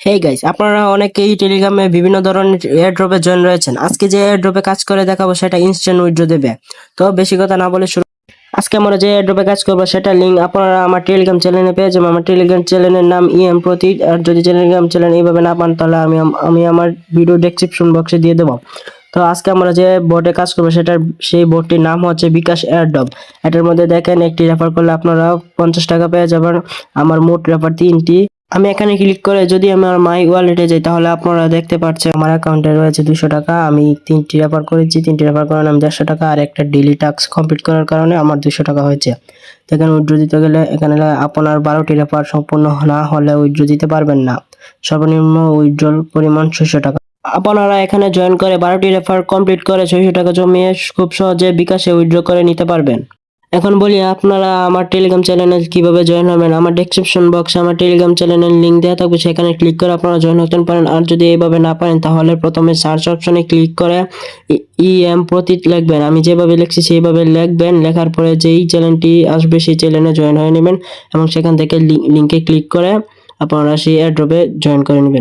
Hey guys আপনারা অনেকেই টেলিগ্রামে বিভিন্ন ধরনের এয়ারড্রপে জয়েন রয়েছেন। আজকে যে এয়ারড্রপে কাজ করে দেখাবো সেটা ইনস্ট্যান্ট উইথড্র দেবে। তো বেশি কথা না বলে শুরু আজকে আমরা যে এয়ারড্রপে কাজ করব সেটা লিঙ্ক আপনারা আমার টেলিগ্রাম চ্যানেলে পেয়ে যাবেন। আমার টেলিগ্রাম চ্যানেলের নাম ইএম প্রতীক আর যদি টেলিগ্রাম চ্যানেল এইভাবে না পান, তাহলে আমি আমি আমার ভিডিও ডেসক্রিপশন বক্সে দিয়ে দেবো। তো আজকে আমরা যে বোর্ডে কাজ করব সেটার সেই বোর্ডটির নাম হচ্ছে বিকাশ এয়ারড্রপ এটার মধ্যে দেখেন একটি রেফার করলে আপনারা পঞ্চাশ টাকা পেয়ে যাবেন। আমার মোট রেফার তিনটি। আমি এখানে ক্লিক করে যদি আমার মাই ওয়ালেটে যাই, তাহলে আপনারা দেখতে পাচ্ছেন আমার অ্যাকাউন্টে রয়েছে দুশো টাকা। আমি তিনটি রেফার করেছি। তিনটি রেফার করার আমি দেড়শো টাকা আর একটা ডেলি টাস্ক কমপ্লিট করার কারণে আমার দুশো টাকা হয়েছে। তো এখানে উইড্রো দিতে গেলে এখানে আপনার বারোটি রেফার সম্পূর্ণ না হলে উইড্রো দিতে পারবেন না। সর্বনিম্ন উইড্রোর পরিমাণ ছয়শো টাকা। আপনারা এখানে জয়েন করে বারোটি রেফার কমপ্লিট করে ছয়শো টাকা জমিয়ে খুব সহজে বিকাশে উইড্রো করে নিতে পারবেন। এখন বলি, আপনারা আমার টেলিগ্রাম চ্যানেল কীভাবে জয়েন হবেন? আমার ডেসক্রিপশন বক্সে আমার টেলিগ্রাম চ্যানেলের লিঙ্ক দেওয়া থাকবে, সেখানে ক্লিক করে আপনারা জয়েন হতে পারেন। আর যদি এইভাবে না পারেন, তাহলে প্রথমে সার্চ অপশনে ক্লিক করে ই এম প্রতীক লিখবেন। আমি যেভাবে লিখছি, সেইভাবে লিখবেন। লেখার পরে যেই চ্যানেলটি আসবে, সেই চ্যানেলে জয়েন হয়ে নেবেন এবং সেখান থেকে লিঙ্কে ক্লিক করে আপনারা সেই এয়ারড্রপে জয়েন করে নেবেন।